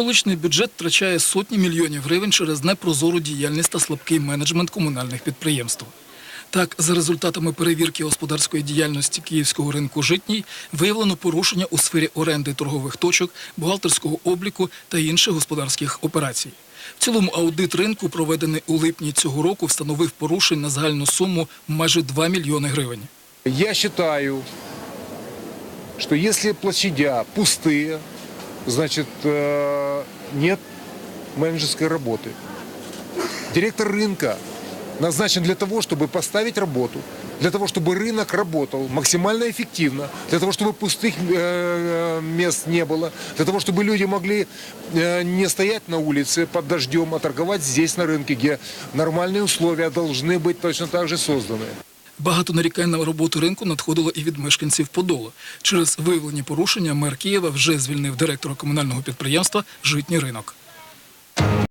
Столичний бюджет втрачає сотні мільйонів гривень через непрозору діяльність та слабкий менеджмент комунальних підприємств. Так, за результатами перевірки господарської діяльності київського ринку житній виявлено порушення у сфері оренди торгових точок, бухгалтерського обліку та інших господарських операцій. В цілому аудит ринку, проведений у липні цього року, встановив порушень на загальну суму майже 2 мільйони гривень. Я считаю, что если площадя пустые, значит, э, нет менеджерской работы. Директор рынка назначен для того, чтобы поставить работу, для того, чтобы рынок работал максимально эффективно, для того, чтобы пустых э, мест не было, для того, чтобы люди могли э, не стоять на улице под дождем, а торговать здесь, на рынке, где нормальные условия должны быть точно так же созданы. Багато нарікань на роботу ринку надходило і від мешканців Подолу. Через виявлені порушення мер Києва вже звільнив директора комунального підприємства Житній ринок.